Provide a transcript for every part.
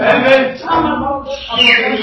Evet.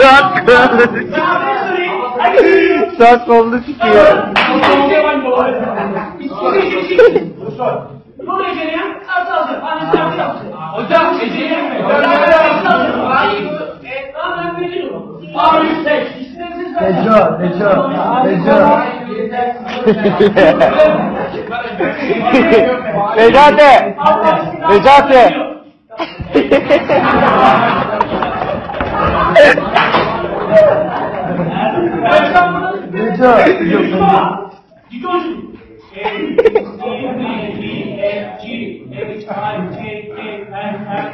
Saat Saat oldu çıkıyor. Hocam Ece'ye mi? Neco, Necati! Necati! You don't. A, B, C, D, F, G, H, I, J, K, L, M, N,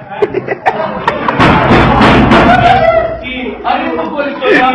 P, Are you going to go down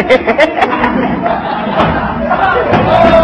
Ha ha ha ha!